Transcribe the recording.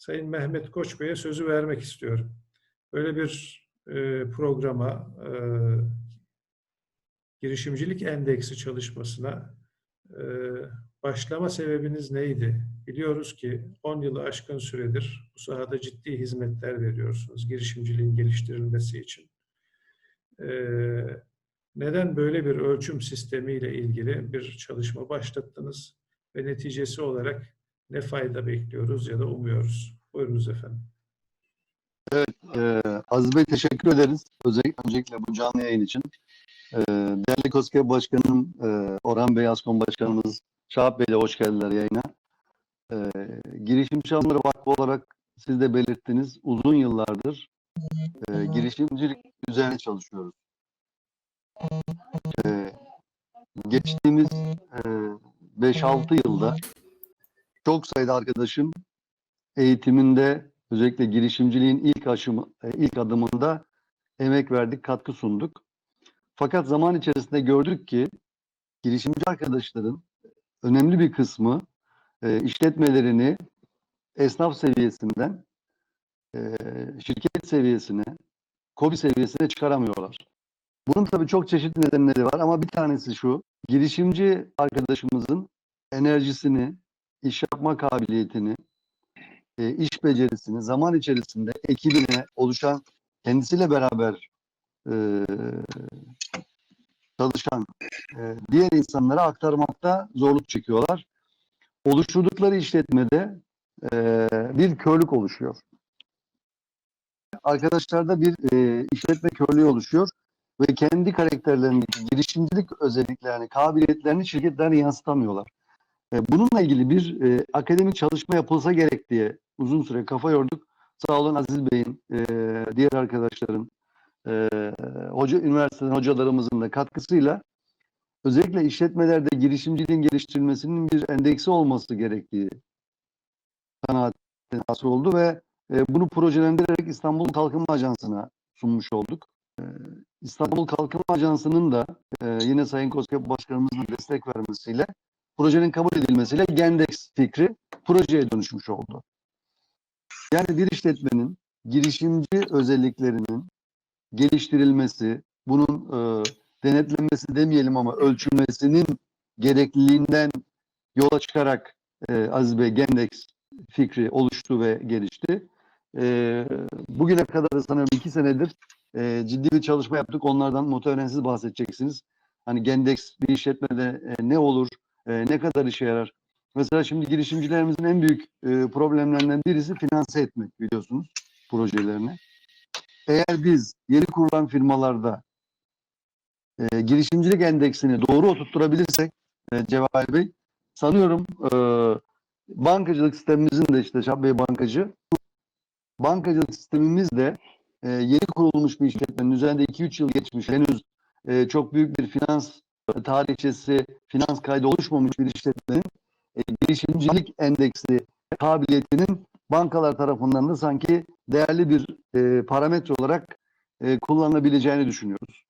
Sayın Mehmet Koç Bey'e sözü vermek istiyorum. Böyle bir e, programa, e, girişimcilik endeksi çalışmasına e, başlama sebebiniz neydi? Biliyoruz ki 10 yılı aşkın süredir bu sahada ciddi hizmetler veriyorsunuz girişimciliğin geliştirilmesi için. E, neden böyle bir ölçüm sistemiyle ilgili bir çalışma başlattınız ve neticesi olarak ne fayda bekliyoruz ya da umuyoruz? Buyurunuz efendim. Ee, Aziz Bey teşekkür ederiz. Özellikle, öncelikle bu canlı yayın için. Ee, değerli KOSGEB Başkanım, e, Orhan Bey, Askon Başkanımız, Şahap Bey de hoş geldiler yayına. Ee, girişimci Hanımları Vakfı olarak siz de belirttiniz. Uzun yıllardır e, girişimcilik üzerine çalışıyoruz. Ee, geçtiğimiz e, 5-6 yılda çok sayıda arkadaşım eğitiminde özellikle girişimciliğin ilk aşımı, e, ilk adımında emek verdik, katkı sunduk. Fakat zaman içerisinde gördük ki girişimci arkadaşların önemli bir kısmı e, işletmelerini esnaf seviyesinden e, şirket seviyesine, kobi seviyesine çıkaramıyorlar. Bunun tabii çok çeşitli nedenleri var ama bir tanesi şu. Girişimci arkadaşımızın enerjisini, iş yapma kabiliyetini, e, iş becerisini zaman içerisinde ekibine oluşan kendisiyle beraber e, çalışan e, diğer insanlara aktarmakta zorluk çekiyorlar. Oluşturdukları işletmede e, bir körlük oluşuyor. Arkadaşlarda bir e, işletme körlüğü oluşuyor ve kendi karakterlerindeki girişimcilik özelliklerini, kabiliyetlerini şirketlerine yansıtamıyorlar. E, Bununla ilgili bir e, akademik çalışma yapılsa gerek diye uzun süre kafa yorduk. Sağ olun Aziz Bey'in, e, diğer arkadaşların, e, hoca üniversiteden hocalarımızın da katkısıyla özellikle işletmelerde girişimciliğin geliştirilmesinin bir endeksi olması gerektiği kanaatine hasıl oldu ve e, bunu projelendirerek İstanbul Kalkınma Ajansı'na sunmuş olduk. E, İstanbul Kalkınma Ajansı'nın da e, yine Sayın Koskep Başkanımızın destek vermesiyle projenin kabul edilmesiyle Gendex fikri projeye dönüşmüş oldu. Yani bir işletmenin girişimci özelliklerinin geliştirilmesi, bunun e, denetlenmesi demeyelim ama ölçülmesinin gerekliliğinden yola çıkarak e, Aziz Bey Gendex fikri oluştu ve gelişti. E, bugüne kadar da sanıyorum iki senedir e, ciddi bir çalışma yaptık. Onlardan muhtemelen siz bahsedeceksiniz. Hani Gendex bir işletmede e, ne olur, e, ne kadar işe yarar? Mesela şimdi girişimcilerimizin en büyük e, problemlerinden birisi finanse etmek biliyorsunuz projelerini. Eğer biz yeni kurulan firmalarda e, girişimcilik endeksini doğru oturtturabilirsek e, Cevahir Bey sanıyorum e, bankacılık sistemimizin de işte Şah Bey bankacı bankacılık sistemimiz de e, yeni kurulmuş bir işletmenin üzerinde 2-3 yıl geçmiş henüz e, çok büyük bir finans tarihçesi, finans kaydı oluşmamış bir işletmenin e, girişimcilik endeksi kabiliyetinin bankalar tarafından da sanki değerli bir e, parametre olarak e, kullanılabileceğini düşünüyoruz.